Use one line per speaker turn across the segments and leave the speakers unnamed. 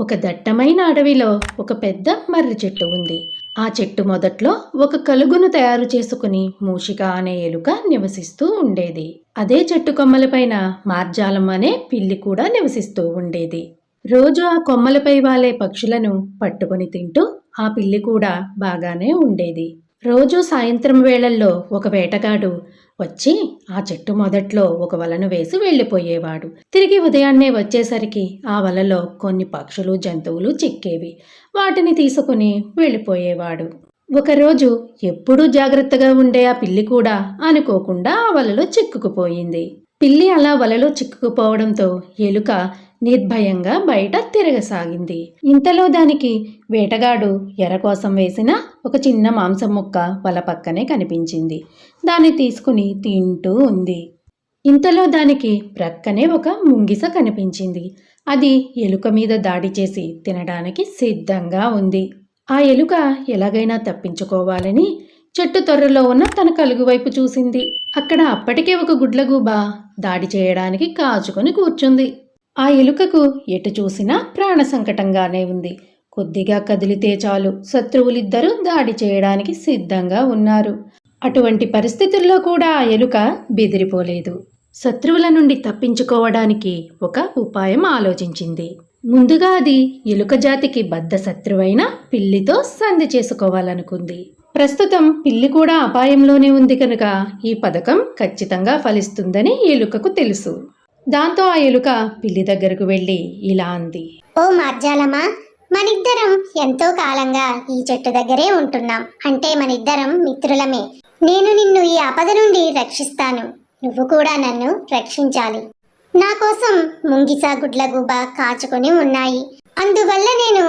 ఒక దట్టమైన అడవిలో ఒక పెద్ద మర్రి చెట్టు ఉంది. ఆ చెట్టు మొదట్లో ఒక కలుగును తయారు చేసుకుని మూషిక అనే ఎలుక నివసిస్తూ ఉండేది. అదే చెట్టు కొమ్మలపైన మార్జాలం అనే పిల్లి కూడా నివసిస్తూ ఉండేది. రోజు ఆ కొమ్మలపై వాలే పక్షులను పట్టుకొని తింటూ ఆ పిల్లి కూడా బాగానే ఉండేది. రోజూ సాయంత్రం వేళల్లో ఒక వేటగాడు వచ్చి ఆ చెట్టు మొదట్లో ఒక వలను వేసి వెళ్ళిపోయేవాడు. తిరిగి ఉదయాన్నే వచ్చేసరికి ఆ వలలో కొన్ని పక్షులు జంతువులు చిక్కేవి. వాటిని తీసుకుని వెళ్ళిపోయేవాడు. ఒకరోజు ఎప్పుడూ జాగ్రత్తగా ఉండే ఆ పిల్లి కూడా అనుకోకుండా ఆ వలలో చిక్కుకుపోయింది. పిల్లి అలా వలలో చిక్కుకుపోవడంతో ఎలుక నిర్భయంగా బయట తిరగసాగింది. ఇంతలో దానికి వేటగాడు ఎర కోసం వేసిన ఒక చిన్న మాంసం ముక్క వల పక్కనే కనిపించింది. దాన్ని తీసుకుని తింటూ ఉంది. ఇంతలో దానికి ప్రక్కనే ఒక ముంగిస కనిపించింది. అది ఎలుక మీద దాడి చేసి తినడానికి సిద్ధంగా ఉంది. ఆ ఎలుక ఎలాగైనా తప్పించుకోవాలని చెట్టు తొర్రలో ఉన్న తన కలుగు వైపు చూసింది. అక్కడ అప్పటికే ఒక గుడ్లగూబ దాడి చేయడానికి కాచుకొని కూర్చుంది. ఆ ఎలుకకు ఎటు చూసినా ప్రాణ సంకటంగానే ఉంది. కొద్దిగా కదిలితే చాలు. శత్రువులిద్దరూ దాడి చేయడానికి సిద్ధంగా ఉన్నారు. అటువంటి పరిస్థితుల్లో కూడా ఆ ఎలుక బెదిరిపోలేదు. శత్రువుల నుండి తప్పించుకోవడానికి ఒక ఉపాయం ఆలోచించింది. ముందుగా అది ఎలుక జాతికి బద్ద శత్రువైన పిల్లితో సంధి చేసుకోవాలనుకుంది. ప్రస్తుతం పిల్లి కూడా అపాయంలోనే ఉంది కనుక ఈ పథకం ఖచ్చితంగా ఫలిస్తుందని ఎలుకకు తెలుసు. దాంతో ఆ ఎలుక పిల్లి దగ్గరకు వెళ్ళి ఇలా అంది.
ఓ మార్జాలమ్మా మనిద్దరం ఎంతో కాలంగా ఈ చెట్టు దగ్గరే ఉంటున్నాం. అంటే మనిద్దరం మిత్రులమే. నేను నిన్ను ఈ ఆపద నుండి రక్షిస్తాను. నువ్వు కూడా నన్ను రక్షించాలి. నా కోసం ముంగిస గుడ్లగూబ కాచుకొని ఉన్నాయి. అందువల్ల నేను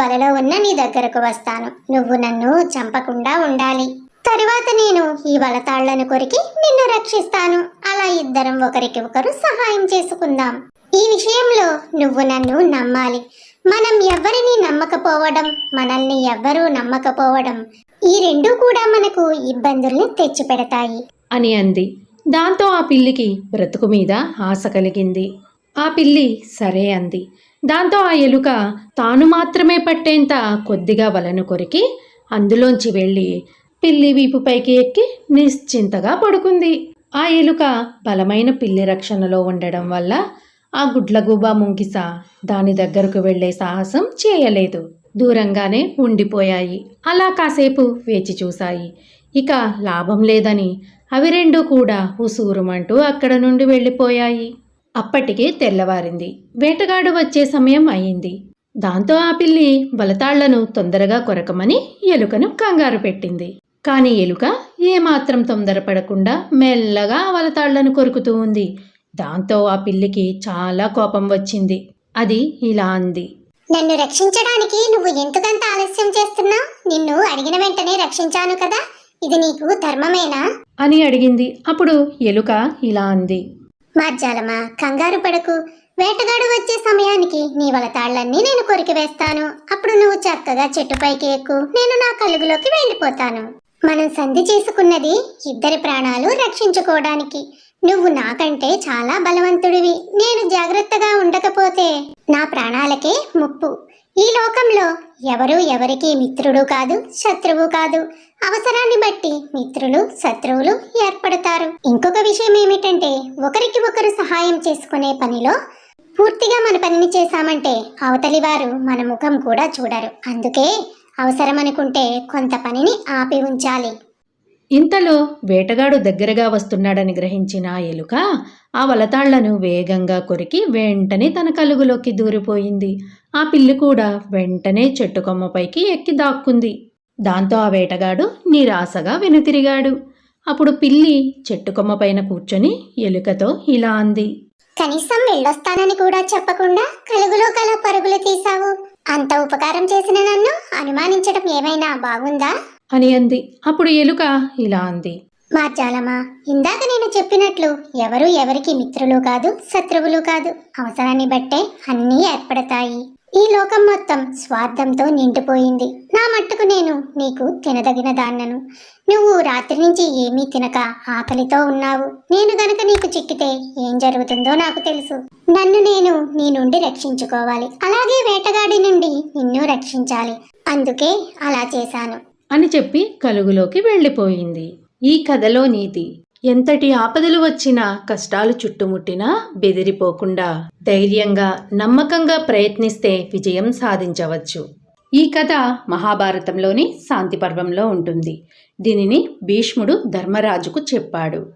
వలలో ఉన్న నీ దగ్గరకు వస్తాను. నువ్వు నన్ను చంపకుండా ఉండాలి. తరువాత నేను ఈ వలతాళ్ళను కొరికి నిన్ను రక్షిస్తాను. అలా ఇద్దరం ఒకరికి ఒకరు సహాయం చేసుకుందాం. ఈ విషయంలో నువ్వు నన్ను నమ్మాలి. మనం ఎవరిని నమ్మకపోవడం మనల్ని ఎవ్వరూ నమ్మకపోవడం ఈ రెండు కూడా మనకు ఇబ్బందుల్ని తెచ్చిపెడతాయి.
అని అంది. దాంతో ఆ పిల్లికి బ్రతుకు మీద ఆశ కలిగింది. ఆ పిల్లి సరే అంది. దాంతో ఆ ఎలుక తాను మాత్రమే పట్టేంత కొద్దిగా వలను కొరికి అందులోంచి వెళ్ళి పిల్లి వీపుపైకి ఎక్కి నిశ్చింతగా పడుకుంది. ఆ ఎలుక బలమైన పిల్లి రక్షణలో ఉండడం వల్ల ఆ గుడ్లగూబ ముంగిస దాని దగ్గరకు వెళ్ళే సాహసం చేయలేదు. దూరంగానే ఉండిపోయాయి. అలా కాసేపు వేచి చూశాయి. ఇక లాభం లేదని అవి రెండు కూడా ఉసూరుమంటూ అక్కడ నుండి వెళ్ళిపోయాయి. అప్పటికే తెల్లవారింది. వేటగాడు వచ్చే సమయం అయింది దాంతో ఆ పిల్లి వలతాళ్ళను తొందరగా కొరకమని ఎలుకను కంగారు పెట్టింది. కానీ ఎలుక ఏమాత్రం తొందరపడకుండా మెల్లగా వలతాళ్ళను కొరుకుతూ ఉంది. దాంతో ఆ పిల్లికి చాలా కోపం వచ్చింది. అది ఇలా అంది.
నన్ను రక్షించడానికి నువ్వు ఎందుకంత ఆలస్యం చేస్తున్నావు నిన్ను అడిగిన వెంటనే రక్షించాను కదా. ఇది నీకు ధర్మమేనా?
అని అడిగింది. అప్పుడు ఎలుక ఇలా అంది.
మార్జాలమా కంగారు పడకు. వేటగాడు వచ్చే సమయానికి నీ వలతాళ్ళన్నీ నేను కొరికి వేస్తాను. అప్పుడు నువ్వు చక్కగా చెట్టుపైకి ఎక్కు. నేను నా కలుగులోకి వెళ్ళిపోతాను. మనం సంధి చేసుకున్నది ఇద్దరి ప్రాణాలు రక్షించుకోవడానికి. నువ్వు నాకంటే చాలా బలవంతుడివి. నేను జాగ్రత్తగా ఉండకపోతే నా ప్రాణాలకే ముప్పు. ఈ లోకంలో ఎవరు ఎవరికి మిత్రుడు కాదు శత్రువు కాదు. అవసరాన్ని బట్టి మిత్రులు శత్రువులు ఏర్పడతారు. ఇంకొక విషయం ఏమిటంటే ఒకరికి ఒకరు సహాయం చేసుకునే పనిలో పూర్తిగా మన పనిని చేశామంటే అవతలి వారు మన ముఖం కూడా చూడరు. అందుకే అవసరం అనుకుంటే కొంత పనిని ఆపి ఉంచాలి.
ఇంతలో వేటగాడు దగ్గరగా వస్తున్నాడని గ్రహించిన ఆ ఎలుక ఆ వలతాళ్ళను వేగంగా కొరికి వెంటనే తన కలుగులోకి దూరిపోయింది. ఆ పిల్లి కూడా వెంటనే చెట్టు కొమ్మపైకి ఎక్కి దాక్కుంది. దాంతో ఆ వేటగాడు నిరాశగా వెనుతిరిగాడు. అప్పుడు పిల్లి చెట్టు కొమ్మ పైన కూర్చొని ఎలుకతో ఇలా అంది.
కనీసం వెళ్ళొస్తానని కూడా చెప్పకుండా కలుగులో కల పరుగులు తీసావు అంత ఉపకారం చేసిన నన్ను అనుమానించడం ఏమైనా బాగుందా?
అని అంది. అప్పుడు ఎలుక ఇలా అంది.
మార్చాలమ్మా ఇందాక నేను చెప్పినట్లు ఎవరు ఎవరికి మిత్రులు కాదు శత్రువులు కాదు. అవసరాన్ని బట్టే అన్నీ ఏర్పడతాయి. ఈ లోకం మొత్తం స్వార్థంతో నిండిపోయింది. నా మట్టుకు నేను నీకు తినదగిన దాన్నను. నువ్వు రాత్రి నుంచి ఏమీ తినక ఆకలితో ఉన్నావు. నేను గనక నీకు చిక్కితే ఏం జరుగుతుందో నాకు తెలుసు. నన్ను నేను నీ నుండి రక్షించుకోవాలి. అలాగే వేటగాడి నుండి నిన్ను రక్షించాలి. అందుకే అలా చేశాను.
అని చెప్పి కలుగులోకి వెళ్ళిపోయింది. ఈ కథలో నీతి ఎంతటి ఆపదలు వచ్చినా కష్టాలు చుట్టుముట్టినా బెదిరిపోకుండా ధైర్యంగా నమ్మకంగా ప్రయత్నిస్తే విజయం సాధించవచ్చు. ఈ కథ మహాభారతంలోని శాంతి పర్వంలో ఉంటుంది. దీనిని భీష్ముడు ధర్మరాజుకు చెప్పాడు.